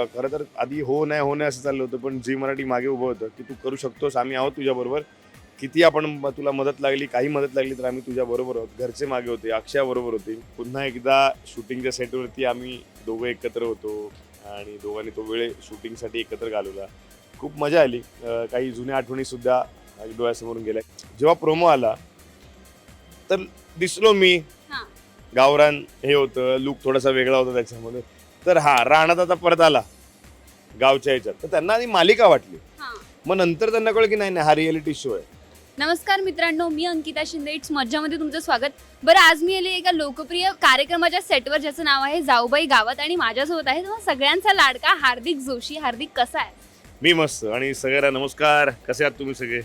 खरं तर आधी हो नाही हो नाही असं चाललं होतं पण झी मराठी मागे उभं होतं की तू करू शकतोस आम्ही आहोत तुझ्याबरोबर. किती आपण तुला मदत लागली काही मदत लागली तर आम्ही तुझ्या बरोबर आहोत. घरचे मागे होते अक्षया बरोबर होते. पुन्हा एकदा शूटिंगच्या सेटवरती आम्ही दोघं एकत्र होतो आणि दोघांनी तो वेळ शूटिंगसाठी एकत्र घालवला. खूप मजा आली. काही जुन्या आठवणी सुद्धा डोळ्यासमोरून गेल्या. जेव्हा प्रोमो आला तर दिसलो मी. गावरान हे होतं लुक थोडासा वेगळा होता त्याच्यामध्ये. तर हा राणात आता परत आला. गावच्या ह्याच्यात. तर त्यांना आधी मालिका वाटली. हा. मग नंतर त्यांना कळलं की नाही नाही हा रिअलिटी शो आहे. नमस्कार मित्रांनो मी अंकिता शिंदे. इट्स मज्जामध्ये तुमचं स्वागत. बरं आज मी आले एका लोकप्रिय कार्यक्रमाच्या सेटवर ज्याचं नाव आहे जाऊबाई गावात आणि माझ्यासोबत आहे तेव्हा सगळ्यांचा लाडका हार्दिक जोशी. हार्दिक कसा आहे? मी मस्त. आणि सगळ्यांना नमस्कार. कसे आहात तुम्ही सगळे?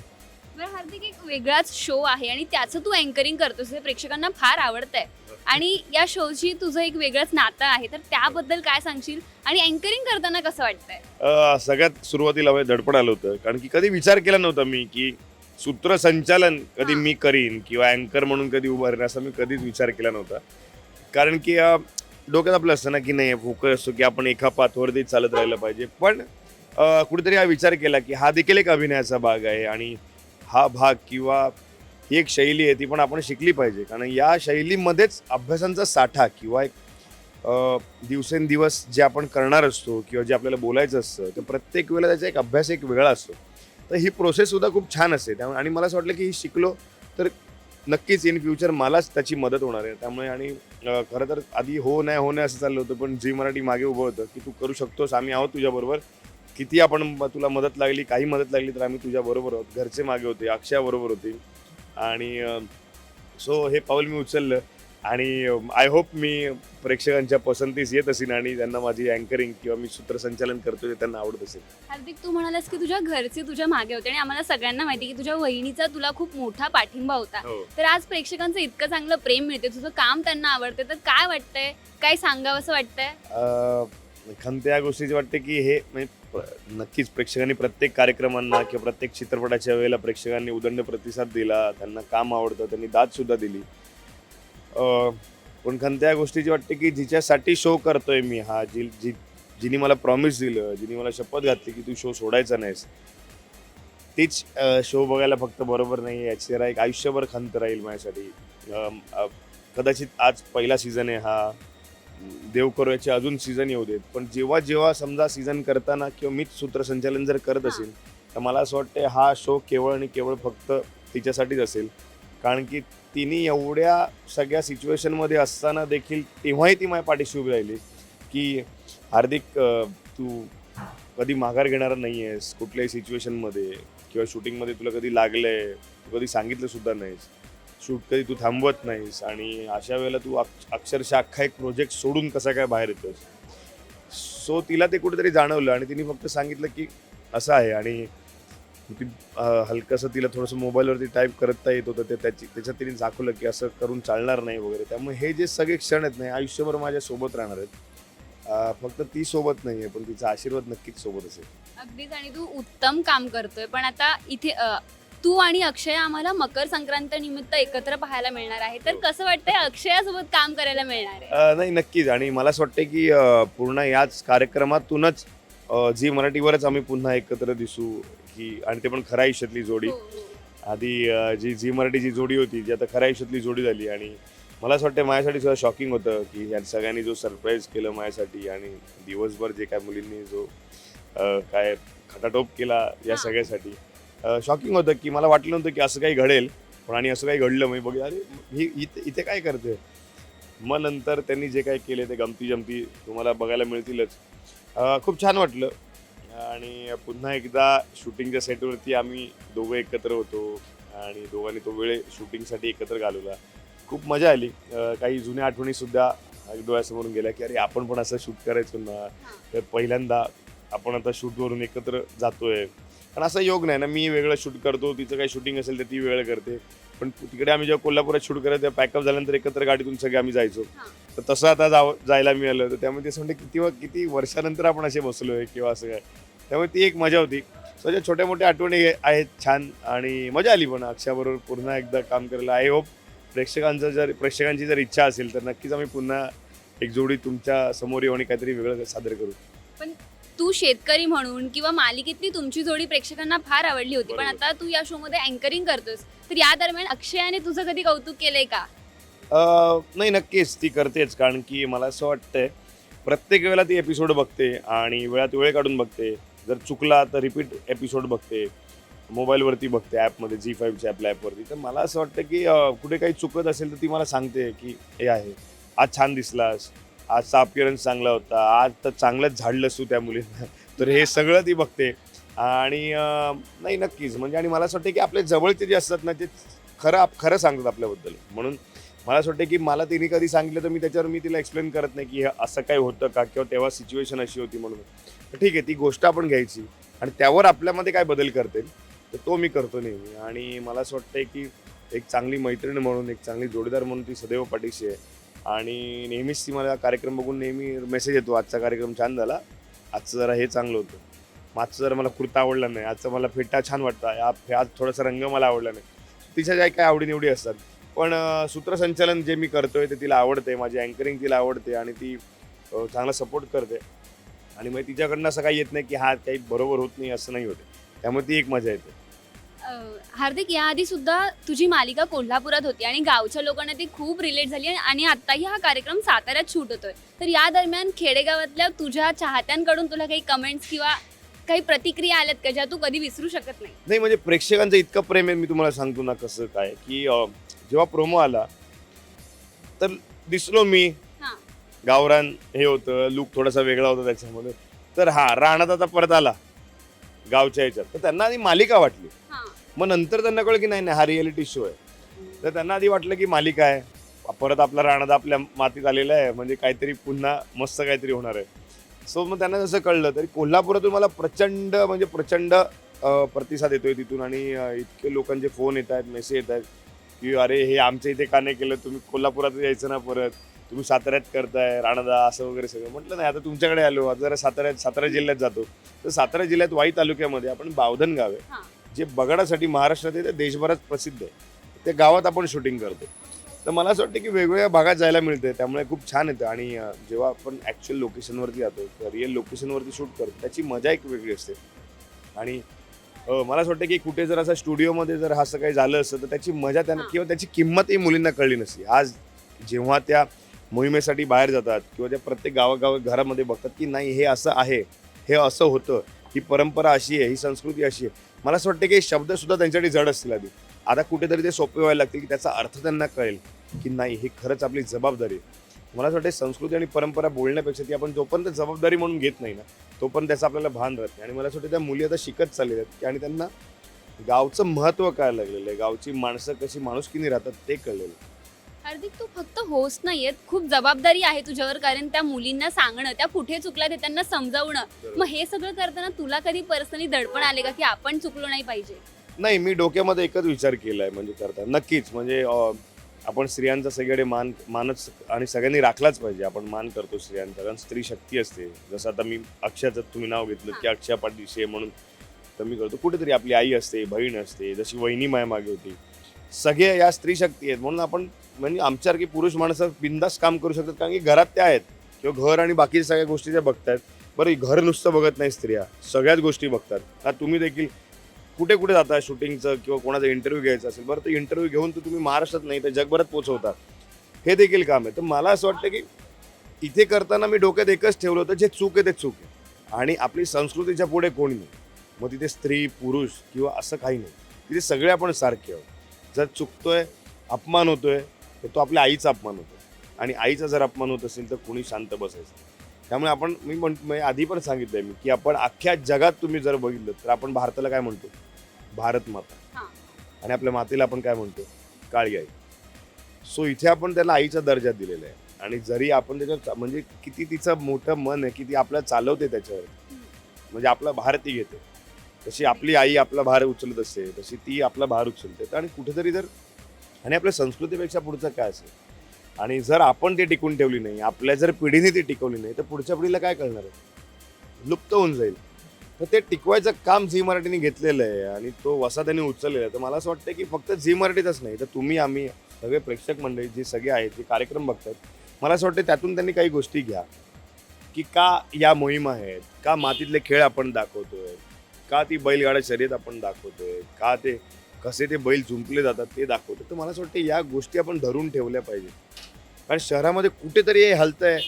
बरं हार्दिक एक वेगळाच शो आहे आणि त्याचं तू अँकरिंग करतोस हे प्रेक्षकांना फार आवडतंय. आणि या शोची तुझं एक वेगळंच नातं आहे तर त्याबद्दल काय सांगशील? आणि अँकरिंग करताना कसं वाटतंय? अं, सगळ्यात सुरुवातीला म्हणजे दडपण आलं होतं कारण की कधी विचार केला नव्हता मी की सूत्रसंचालन कधी मी करीन किंवा अँकर म्हणून कधी उभा राहीन असा मी कधीच विचार केला नव्हता. कारण की अं, डोक्यात आपलं असतं ना की नाही फोकस असतो की आपण एका पाथवरती चालत राहिलं पाहिजे. पण कुठेतरी हा विचार केला की हा देखील एक अभिनयाचा भाग आहे आणि हा भाग किंवा ही एक शैली आहे ती पण आपण शिकली पाहिजे. कारण या शैलीमध्येच अभ्यासांचा साठा किंवा एक दिवसेंदिवस जे आपण करणार असतो किंवा जे आपल्याला बोलायचं असतं तर प्रत्येक वेळेला त्याचा एक अभ्यास एक वेगळा असतो. तर ही प्रोसेससुद्धा खूप छान असते. त्यामुळे आणि मला असं वाटलं की ही शिकलो तर नक्कीच इन फ्युचर मलाच त्याची मदत होणार आहे. त्यामुळे आणि खरं तर आधी हो नाही हो नाही असं चाललं होतं पण जी मराठी मागे उभं होतं की तू करू शकतोस आम्ही आहोत तुझ्याबरोबर. किती आपण तुला मदत लागली काही मदत लागली तर आम्ही तुझ्याबरोबर आहोत. घरचे मागे होते अक्षयाबरोबर होती. आणि सो हे पाऊल मी उचललं. आणि आय होप मी प्रेक्षकांच्या पसंतीस येत असेल आणि त्यांना माझी अँकरिंग किंवा मी सूत्रसंचालन करतो ते त्यांना आवडत असेल. हार्दिक तू म्हणालास की तुझ्या घरचे तुझ्या मागे होते आणि आम्हाला सगळ्यांना माहिती की तुझ्या वहिनीचा तुला खूप मोठा पाठिंबा होता. हो. तर आज प्रेक्षकांचं इतकं चांगलं प्रेम मिळते तुझं काम त्यांना आवडते तर काय वाटतंय? काय सांगावं असं वाटतंय? खंत या गोष्टीची वाटते की हे म्हणजे नक्कीच प्रेक्षकांनी प्रत्येक कार्यक्रमांना किंवा प्रत्येक चित्रपटाच्या वेळेला प्रेक्षकांनी उदंड प्रतिसाद दिला त्यांना काम आवडतं त्यांनी दादसुद्धा दिली. पण खंत या गोष्टीची वाटते की जिच्यासाठी शो करतोय मी हा जी जी जिने मला प्रॉमिस दिलं जिने मला शपथ घातली की तू शो सोडायचा नाहीस तीच शो बघायला फक्त बरोबर नाही याची जरा एक आयुष्यभर खंत राहील माझ्यासाठी. कदाचित आज पहिला सीझन आहे हा. देव करो याचे अजून सीझन येऊ देत. पण जेव्हा जेव्हा समजा सीझन करताना किंवा मीच सूत्रसंचालन जर करत. असेल तर मला असं वाटतं हा शो केवळ आणि केवळ फक्त तिच्यासाठीच असेल. कारण की तिने एवढ्या सगळ्या सिच्युएशनमध्ये असताना देखील तेव्हाही ती माझ्या पाठीशी उभी राहिली की हार्दिक तू कधी माघार घेणार नाही आहेस कुठल्याही सिच्युएशनमध्ये किंवा शूटिंगमध्ये तुला कधी लागलंय तू कधी सांगितलं सुद्धा नाहीस. शूट कधी तू थांबवत नाहीस आणि अशा वेळेला तू अक्ष- अक्षरशः अख्खा एक प्रोजेक्ट सोडून कसा काय बाहेर येतोस? सो तिला ते कुठेतरी जाणवलं आणि तिने फक्त सांगितलं की असं आहे आणि ती हलकंसं तिला थोडंसं मोबाईलवरती टाईप करता येत होतं. ते त्याची त्याच्यात तिने दाखवलं की असं करून चालणार नाही वगैरे. त्यामुळे हे जे सगळे क्षण आहेत नाही आयुष्यभर माझ्या सोबत राहणार आहेत. फक्त ती सोबत नाही आहे पण तिचा आशीर्वाद नक्कीच सोबत असेल अगदीच. आणि तू उत्तम काम करतोय. पण आता इथे तू आणि अक्षय आम्हाला मकर संक्रांत निमित्त एकत्र पाहायला मिळणार आहे तर हो. कसं वाटतंय अक्षयासोबत काम करायला मिळणार आहे अ, नाही नक्कीच आणि मला असं वाटतं की अ, पूर्ण याच कार्यक्रमातूनच अ, झी मराठीवरच आम्ही पुन्हा एकत्र दिसू की आणि ते पण खऱ्या आयुष्यातली जोडी हो, हो. आधी अ, जी झी मराठीची जोडी होती जी आता खऱ्या आयुष्यातली जोडी झाली आणि मला असं वाटतं माझ्यासाठी सुद्धा शॉकिंग होतं की या सगळ्यांनी जो सरप्राईज केलं माझ्यासाठी आणि दिवसभर जे काय मुलींनी जो अ, काय खटाटोप केला या हा. सगळ्यासाठी शॉकिंग होतं की मला वाटलं नव्हतं की असं काही घडेल पण आणि असं काही घडलं मी बघ अरे ही इथे इथे काय करते? मग नंतर त्यांनी जे काही केले ते गमती जमती तुम्हाला बघायला मिळतीलच. खूप छान वाटलं. आणि पुन्हा एकदा शूटिंगच्या सेटवरती आम्ही दोघं एकत्र होतो आणि दोघांनी तो वेळ शूटिंगसाठी एकत्र घालवला. खूप मजा आली. काही जुन्या आठवणीसुद्धा डोळ्यासमोरून गेल्या की अरे आपण पण असं शूट करायचो ना. तर पहिल्यांदा आपण आता शूटवरून एकत्र जातोय. पण असा योग नाही ना मी वेगळं शूट करतो तिचं काही शूटिंग असेल तर ती वेगळं करते. पण तिकडे आम्ही जेव्हा कोल्हापुरात शूट करत तेव्हा पॅकअप झाल्यानंतर एकत्र गाडीतून सगळे आम्ही जायचो. तर तसं आता जाव जायला मिळालं. तर त्यामुळे ते म्हणते किती व- किती वर्षानंतर आपण असे बसलोय किंवा असं काय. त्यामुळे ती एक मजा होती. सो ज्या छोट्या मोठ्या आठवणी आहेत छान. आणि मजा आली पण अक्षयाबरोबर पुन्हा एकदा काम करायला. आय होप प्रेक्षकांचं जर प्रेक्षकांची जर इच्छा असेल तर नक्कीच आम्ही पुन्हा एक जोडी तुमच्यासमोर येऊ आणि काहीतरी वेगळं सादर करू. तू शेतकरी म्हणून किंवा मालिकेतली तुमची जोडी प्रेक्षकांना फार आवडली होती पण बरोबर. आता तू या शो मध्ये अँकरिंग करतोस. तर या दरम्यान अक्षयाने तुझं कधी कौतुक केलंय का? अं, नाही नक्कीच ती करतेच कारण की मला असं वाटतंय प्रत्येक वेळेला ती एपिसोड बघते आणि वेळात वेळ काढून बघते. जर चुकला तर रिपीट एपिसोड बघते. मोबाईलवरती बघते ॲपमध्ये जी फाईव्हच्या आपल्या ॲपवरती तर मला असं वाटतं की अं, कुठे काही चुकत असेल तर ती मला सांगते की हे आहे. आज छान दिसलास. आजचा अपिअरन्स चांगला होता आज तर चांगलंच झाडलंस तू त्या मुलीला तर हे सगळं ती बघते. आणि नाही नक्कीच. म्हणजे आणि मला असं वाटतं की आपले जवळचे जे असतात ना ते खरं खरं सांगतात आपल्याबद्दल. म्हणून मला असं वाटतं की मला तिने कधी सांगितलं तर मी त्याच्यावर मी तिला एक्सप्लेन करत नाही की हे असं काय होतं का किंवा तेव्हा सिच्युएशन अशी होती म्हणून. ठीक आहे ती गोष्ट आपण घ्यायची. आणि त्यावर आपल्यामध्ये काय बदल करता येईल तर तो मी करतो नेहमी. आणि मला असं वाटतंय की एक चांगली मैत्रीण म्हणून एक चांगली जोडीदार म्हणून ती सदैव पाठीशी आहे. आणि नेहमीच ती मला कार्यक्रम बघून नेहमी मेसेज येतो आजचा कार्यक्रम छान झाला. आजचं जरा हे चांगलं होतं. मागचं जरा मला कुर्ता आवडला नाही. आजचा मला फेटा छान वाटता आज थोडासा रंग मला आवडला नाही. तिच्या ज्या काय आवडीनिवडी असतात. पण सूत्रसंचालन जे मी करतोय ते तिला आवडते माझी अँकरिंग तिला आवडते आणि ती चांगला सपोर्ट करते. आणि मग तिच्याकडनं असं काही येत नाही की हा काही बरोबर होत नाही असं नाही होते. त्यामुळे ती एक मजा येते. हार्दिक याआधी सुद्धा तुझी मालिका कोल्हापुरात होती आणि गावच्या लोकांना ती खूप रिलेट झाली आणि- आत्ताही हा कार्यक्रम साताऱ्यात शूट होतोय. तर या दरम्यान खेडेगावातल्या तुझ्या चाहत्यांकडून तुला काही कमेंट्स किंवा काही प्रतिक्रिया आल्यात का ज्या तू कधी विसरू शकत नाही? नाही म्हणजे प्रेक्षकांचं इतकं प्रेम आहे मी तुम्हाला सांगतो ना कसं काय की अं, जेव्हा प्रोमो आला तर दिसलो मी. हा. गावरान हे होतं लुक थोडासा वेगळा होता त्याच्यामध्ये. तर हा राणात आता परत आला गावच्या ह्याच्यात. तर त्यांना आधी मालिका वाटली. मग नंतर त्यांना कळलं की नाही नाही हा रिॲलिटी शो आहे. तर त्यांना आधी वाटलं की मालिका आहे. परत आपला राणादा आपल्या मातीत आलेला आहे. म्हणजे काहीतरी पुन्हा मस्त काहीतरी होणार आहे. सो मग त्यांना जसं कळलं तरी कोल्हापुरातून मला प्रचंड म्हणजे प्रचंड प्रतिसाद येतोय तिथून. आणि इतके लोकांचे फोन येत आहेत मेसेज येत आहेत की अरे हे आमच्या इथे का नाही केलं? तुम्ही कोल्हापुरात यायचं ना परत? तुम्ही साताऱ्यात करताय राणादा असं वगैरे सगळं. म्हटलं नाही आता तुमच्याकडे आलो. आता जरा साताऱ्यात सातारा जिल्ह्यात जातो. तर सातारा जिल्ह्यात वाई तालुक्यामध्ये आपण बावधन गाव आहे जे बगाडासाठी महाराष्ट्रात आहे ते देशभरात प्रसिद्ध आहे. ते गावात आपण शूटिंग करतो तर मला असं वाटतं की वेगवेगळ्या भागात जायला मिळते त्यामुळे खूप छान येतं. आणि जेव्हा आपण ॲक्च्युअल लोकेशनवरती जातो किंवा रिअल लोकेशनवरती शूट करतो त्याची मजा एक वेगळी असते. आणि मला असं वाटतं की कुठे जर असं स्टुडिओमध्ये जर असं काही झालं असतं तर त्याची मजा त्यांना. किंवा त्याची किंमतही मुलींना कळली नसती. आज जेव्हा त्या मोहिमेसाठी बाहेर जातात किंवा त्या प्रत्येक गावागाव घरामध्ये बघतात की नाही हे असं आहे हे असं होतं ही परंपरा अशी आहे ही संस्कृती अशी आहे. मला असं वाटतं की शब्दसुद्धा त्यांच्यासाठी जड असतील आधी. आता कुठेतरी ते सोपे व्हायला लागतील की त्याचा अर्थ त्यांना कळेल की नाही ही खरंच आपली जबाबदारी आहे. मला असं वाटतं संस्कृती आणि परंपरा बोलण्यापेक्षा ती आपण जोपर्यंत जबाबदारी म्हणून घेत नाही ना तोपर्यंत त्याचं आपल्याला भान राहत नाही. आणि मला असं वाटतं त्या मुली आता शिकत चाललेल्या आहेत की आणि त्यांना गावचं महत्त्व काय लागलेलं आहे. गावची माणसं कशी माणुसकीने राहतात ते कळलेलं आहे. हार्दिक तू फक्त होस्ट नाहीयेत. खूप जबाबदारी आहे तुझ्यावर कारण त्या मुलींना सांगणं त्या कुठे चुकल्या ते त्यांना समजावणं. मग हे सगळं करताना तुला कधी पर्सनली दडपण आले का की आपण चुकलो नाही पाहिजे? नाही मी डोक्यामध्ये एकच विचार केलाय म्हणजे करता नक्कीच म्हणजे अं, आपण स्त्रियांचा सगळीकडे मान मानच आणि सगळ्यांनी राखलाच पाहिजे. आपण मान करतो स्त्रियांचा कारण स्त्री शक्ती असते. जसं आता मी अक्षयाचं तुम्ही नाव घेतलं की अक्षया पाठीशी आहे म्हणून तर मी करतो. कुठेतरी आपली आई असते बहीण असते जशी वहिनी माया मागे होती. सगळे या स्त्री शक्ती आहेत. म्हणून आपण म्हणजे आमच्यासारखी पुरुष माणसं बिंदास काम करू शकतात कारण की घरात त्या आहेत. किंवा घर आणि बाकीच्या सगळ्या गोष्टी त्या बघतात बरं घर नुसतं बघत नाही स्त्रिया. सगळ्याच गोष्टी बघतात. आता तुम्ही देखील कुठे कुठे जाता शूटिंगचं किंवा कोणाचा इंटरव्ह्यू घ्यायचा असेल बरं तो इंटरव्ह्यू घेऊन तर तुम्ही महाराष्ट्रात नाही तर जगभरात पोचवता हे देखील काम आहे. तर मला असं वाटतं की इथे करताना मी डोक्यात एकच ठेवलं होतं जे चूक आहे ते चूक आहे. आणि आपली संस्कृतीच्या पुढे कोणी नाही? मग तिथे स्त्री पुरुष किंवा असं काही नाही. तिथे सगळे आपण सारखे आहोत. जर चुकतोय अपमान होतोय तर तो आपल्या आईचा अपमान होतो. आणि आईचा जर अपमान होत असेल तर कोणी शांत बसायचं? त्यामुळे आपण मी म्हण आधी पण सांगितलंय मी की आपण अख्ख्या जगात तुम्ही जर बघितलं तर आपण भारताला काय म्हणतो? भारत माता. हां. आणि आपल्या मातेला आपण काय म्हणतो? काळी आई. सो इथे आपण त्याला आईचा दर्जा दिलेला आहे. आणि जरी आपण त्याच्यावर म्हणजे किती तिचं मोठं मन आहे किती आपल्याला चालवते त्याच्यावर. म्हणजे आपला भार ती घेते. तशी आपली आई आपला भार उचलत असते तशी ती आपला भार उचलते. आणि कुठेतरी जर आणि आपल्या संस्कृतीपेक्षा पुढचं काय असेल? आणि जर आपण ती टिकून ठेवली नाही आपल्या जर पिढीने ती टिकवली नाही तर पुढच्या पिढीला काय कळणार आहे? लुप्त होऊन जाईल. तर ते टिकवायचं काम झी मराठीने घेतलेलं आहे आणि तो वसा त्यांनी उचललेला आहे. तर मला असं वाटतं की फक्त झी मराठीतच नाही तर तुम्ही आम्ही सगळे प्रेक्षक मंडळी जे सगळे आहेत जे कार्यक्रम बघतात मला असं वाटतं त्यातून त्यांनी काही गोष्टी घ्या. की का या मोहीम आहेत? का मातीतले खेळ आपण दाखवतोय? का ती बैलगाडा शर्यत आपण दाखवतोय? का ते कसे ते बैल जुंपले जातात ते दाखवतो तर मला असं वाटतं या गोष्टी आपण धरून ठेवल्या पाहिजे कारण शहरामध्ये कुठेतरी हे हलतंय.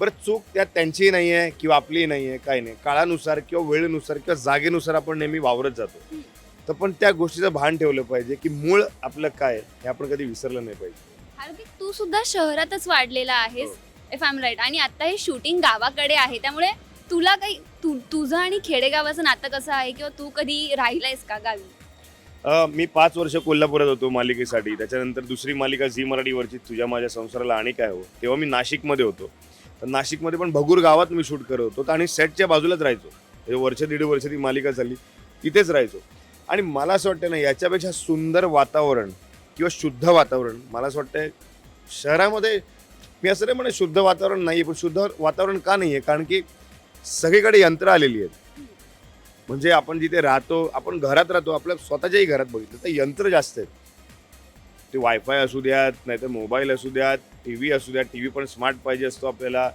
बरं चूक त्यात त्यांचीही नाही आहे किंवा आपलीही नाही आहे काय नाही. काळानुसार किंवा वेळेनुसार किंवा जागेनुसार आपण नेहमी वावरत जातो. तर पण त्या गोष्टीचं भान ठेवलं पाहिजे की मूळ आपलं काय आहे, हे आपण कधी विसरलं नाही पाहिजे. हार्दिक तू सुद्धा शहरातच वाढलेला आहेस. इफ आय एम राईट आणि आता हे शूटिंग गावाकडे आहे. त्यामुळे तुला काही तू तुझं आणि खेडेगावाचं नातं कसं आहे? किंवा तू कधी राहिलायस का गावी? अ, मी पाच वर्ष कोल्हापुरात होतो मालिकेसाठी. त्याच्यानंतर दुसरी मालिका झी मराठीवरची तुझ्या माझ्या संसाराला आणि काय हो? तेव्हा मी नाशिकमध्ये होतो. तर नाशिकमध्ये पण भगूर गावात मी शूट करत होतो. आणि सेटच्या बाजूलाच राहायचो. हे वर्ष दीड वर्ष ती मालिका झाली तिथेच राहायचो. आणि मला असं वाटतं ना याच्यापेक्षा सुंदर वातावरण किंवा शुद्ध वातावरण मला असं वाटतं शहरामध्ये मी असं नाही म्हणे शुद्ध वातावरण नाही आहे पण शुद्ध वातावरण का नाही आहे कारण की सगळीकडे यंत्र आलेली आहेत. म्हणजे आपण जिथे राहतो आपण घरात राहतो आपल्या स्वतःच्याही घरात बघितलं तर यंत्र जास्त आहेत. ते वायफाय असू द्यात नाहीतर मोबाईल असू द्यात टी व्ही असू द्यात टी व्ही पण स्मार्ट पाहिजे असतो आपल्याला.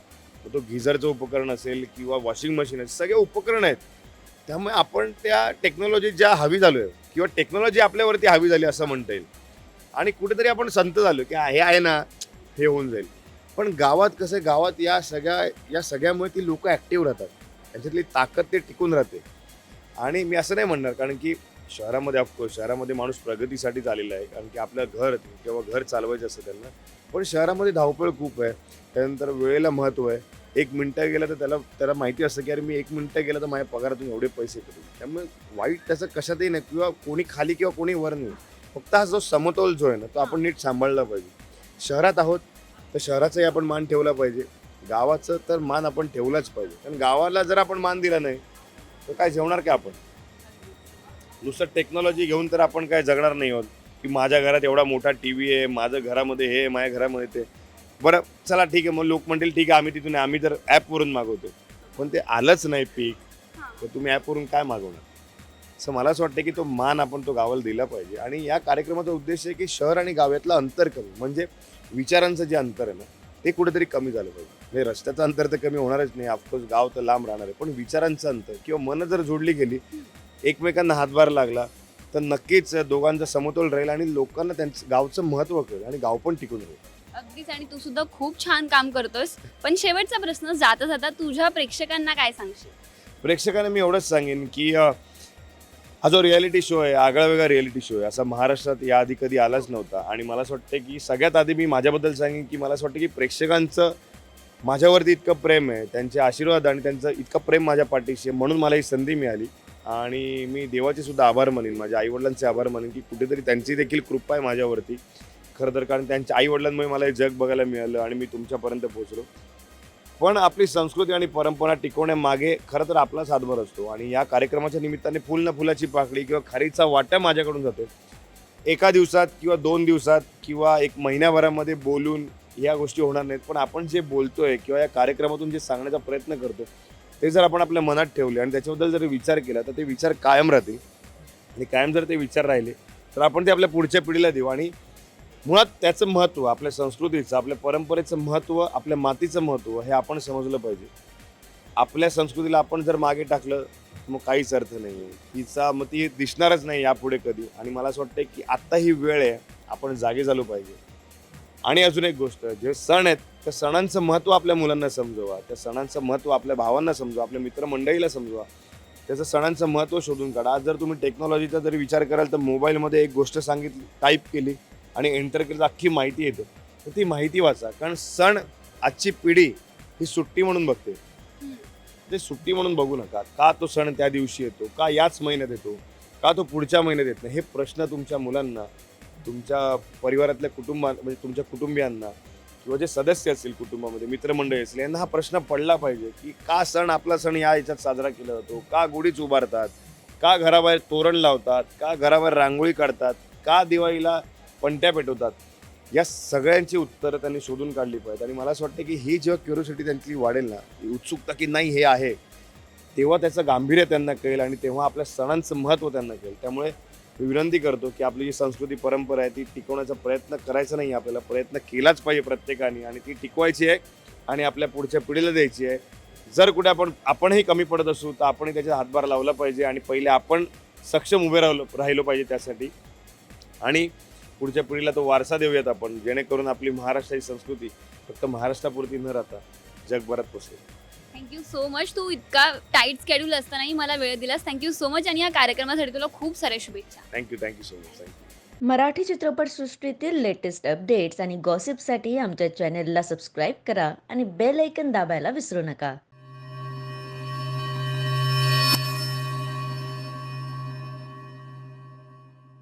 तो गिझरचं उपकरण असेल किंवा वॉशिंग मशीन असेल सगळे उपकरण आहेत. त्यामुळे आपण त्या टेक्नॉलॉजी ज्या हवी झालो आहे किंवा टेक्नॉलॉजी आपल्यावरती हवी झाली असं म्हणता येईल. आणि कुठेतरी आपण संत झालो की हे आहे ना हे होऊन जाईल. पण गावात कसं आहे, गावात या सगळ्या या सगळ्यामुळे ती लोकं ॲक्टिव्ह राहतात. त्यांच्यातली ताकद ते टिकून राहते. आणि मी असं नाही म्हणणार कारण की शहरामध्ये ऑफकोर्स शहरामध्ये माणूस प्रगतीसाठीच आलेला आहे कारण की आपलं घर किंवा घर चालवायचं असतं त्यांना. पण शहरामध्ये धावपळ खूप आहे त्यानंतर वेळेला महत्त्व आहे. एक मिनटं गेलं तर त्याला त्याला माहिती असतं की अरे मी एक मिनटं गेलं तर माझ्या पगारातून एवढे पैसे करू त्यामुळे वाईट त्याचं कशातही नाही किंवा कोणी खाली किंवा कोणी वर नाही. फक्त हा जो समतोल जो आहे ना तो आपण नीट सांभाळला पाहिजे. शहरात आहोत तर शहराचाही आपण मान ठेवला पाहिजे. गावाचं तर मान आपण ठेवलाच पाहिजे. कारण गावाला जर आपण मान दिला नाही तर काय जेवणार काय आपण? नुसतं टेक्नॉलॉजी घेऊन तर आपण काय जगणार नाही आहोत. की माझ्या घरात एवढा मोठा टी व्ही आहे माझं घरामध्ये हे माझ्या घरामध्ये ते बरं चला ठीक आहे मग लोक म्हणतील ठीक आहे आम्ही तिथून आम्ही तर ॲपवरून मागवतो पण ते आलंच नाही पीक. तर तुम्ही ॲपवरून काय मागवणार? असं मला असं वाटतं की तो मान आपण तो गावाला दिला पाहिजे. आणि या कार्यक्रमाचा उद्देश आहे की शहर आणि गावातलं अंतर कमी. म्हणजे विचारांचं जे अंतर आहे ना ते कुठेतरी कमी झालं पाहिजे. म्हणजे रस्त्याचं अंतर तर कमी होणारच नाही. ऑफकोर्स गाव तर लांब राहणार आहे. पण विचारांचं अंतर किंवा मनं जर जोडली गेली एकमेकांना हातभार लागला तर नक्कीच दोघांचा समतोल राहील आणि लोकांना त्यांचं गावचं महत्त्व कळेल आणि गाव पण टिकून राहील. अगदीच. आणि तू सुद्धा खूप छान काम करतोस. पण शेवटचा प्रश्न जाता जाता तुझ्या प्रेक्षकांना काय सांगशील? प्रेक्षकांना मी एवढंच सांगेन की अ, हा जो रियालिटी शो आहे आगळा वेगळा रियालिटी शो आहे असा महाराष्ट्रात याआधी कधी आलाच नव्हता. आणि मला असं वाटतं की सगळ्यात आधी मी माझ्याबद्दल सांगेन की मला असं वाटतं की प्रेक्षकांचं माझ्यावरती इतकं प्रेम आहे त्यांचे आशीर्वाद आणि त्यांचं इतकं प्रेम माझ्या पाठीशी आहे म्हणून मला ही संधी मिळाली. आणि मी देवाचे सुद्धा आभार मानेन माझ्या आईवडिलांचे आभार मानेन की कुठेतरी त्यांची देखील कृपा आहे माझ्यावरती. खरं तर कारण त्यांच्या आईवडिलांमुळे मला हे जग बघायला मिळालं आणि मी तुमच्यापर्यंत पोहोचलो. पण आपली संस्कृती आणि परंपरा टिकवण्यामागे खरं तर आपलाच हातभार असतो आणि या कार्यक्रमाच्या निमित्ताने फुल न फुलाची पाकळी किंवा खारीचा वाटा माझ्याकडून जातो एका दिवसात किंवा दोन दिवसात किंवा एक महिन्याभरामध्ये बोलून या गोष्टी होणार नाहीत. पण आपण जे बोलतोय किंवा या कार्यक्रमातून जे सांगण्याचा प्रयत्न करतो ते जर आपण आपल्या मनात ठेवले आणि त्याच्याबद्दल जर विचार केला तर ते विचार कायम राहतील. आणि कायम जर ते विचार राहिले तर आपण ते आपल्या पुढच्या पिढीला देऊ. आणि मुळात त्याचं महत्त्व आपल्या संस्कृतीचं आपल्या परंपरेचं महत्त्व आपल्या मातीचं महत्त्व हे आपण समजलं पाहिजे. आपल्या संस्कृतीला आपण जर मागे टाकलं मग काहीच अर्थ नाही आहे तिचा मग ती दिसणारच नाही यापुढे कधी. आणि मला असं वाटतं की आत्ता ही वेळ आहे आपण जागे झालो पाहिजे. आणि अजून एक गोष्ट जे सण आहेत त्या सणांचं महत्त्व आपल्या मुलांना समजवा त्या सणांचं महत्त्व आपल्या भावांना समजवा आपल्या मित्रमंडळीला समजवा. त्याचं सणांचं महत्त्व शोधून काढा. आज जर तुम्ही टेक्नॉलॉजीचा जरी विचार कराल तर मोबाईलमध्ये एक गोष्ट सांगितली टाईप केली आणि एंटर केलं अख्खी माहिती येते. तर ती माहिती वाचा. कारण सण आजची पिढी ही सुट्टी म्हणून बघते. ते सुट्टी म्हणून बघू नका. का तो सण त्या दिवशी येतो? का याच महिन्यात येतो? का तो पुढच्या महिन्यात येत नाही? हे प्रश्न तुमच्या मुलांना तुमच्या परिवारातल्या कुटुंबा म्हणजे तुमच्या कुटुंबियांना किंवा जे सदस्य असतील कुटुंबामध्ये मित्रमंडळी असतील यांना हा प्रश्न पडला पाहिजे की का सण आपला सण या याच्यात साजरा केला जातो? का गुढीच उभारतात? का घराबाहेर तोरण लावतात? का घराबाहेर रांगोळी काढतात? का दिवाळीला पणत्या पेटवतात? या सगळ्यांची उत्तरं त्यांनी शोधून काढली पाहिजेत. आणि मला असं वाटतं की ही जेव्हा क्युरिओसिटी त्यांची वाढेल ना ती उत्सुकता की नाही हे आहे तेव्हा त्याचं गांभीर्य त्यांना कळेल आणि तेव्हा आपल्या सणांचं महत्त्व त्यांना कळेल. त्यामुळे विनंती करतो की आपली जी संस्कृती परंपरा आहे ती टिकवण्याचा प्रयत्न करायचा नाही आपल्याला. प्रयत्न केलाच पाहिजे प्रत्येकाने आणि ती टिकवायची आहे आणि आपल्या पुढच्या पिढीला द्यायची आहे. जर कुठे आपण आपणही कमी पडत असू तर आपणही त्याच्यात हातभार लावला पाहिजे आणि पहिले आपण सक्षम उभे राहिलो राहिलो पाहिजे त्यासाठी. आणि पुढच्या पिढीला तो वारसा देऊयात आपण जेणेकरून आपली महाराष्ट्राची संस्कृती फक्त महाराष्ट्रापुरती न राहता जगभरात पोचेल. थँक्यू सो मच तू इतका टाईट स्केड्यूल असतानाही मला वेळ दिलास. थँक्यू सो मच आणि या कार्यक्रमासाठी तुला खूप साऱ्या शुभेच्छा. Thank you thank you so much thank you Marathi चित्रपटसृष्टीतील लेटेस्ट अपडेट्स आणि गॉसिपसाठी आमच्या चॅनेलला सबस्क्राईब करा आणि बेल ऐकन दाबायला विसरू नका.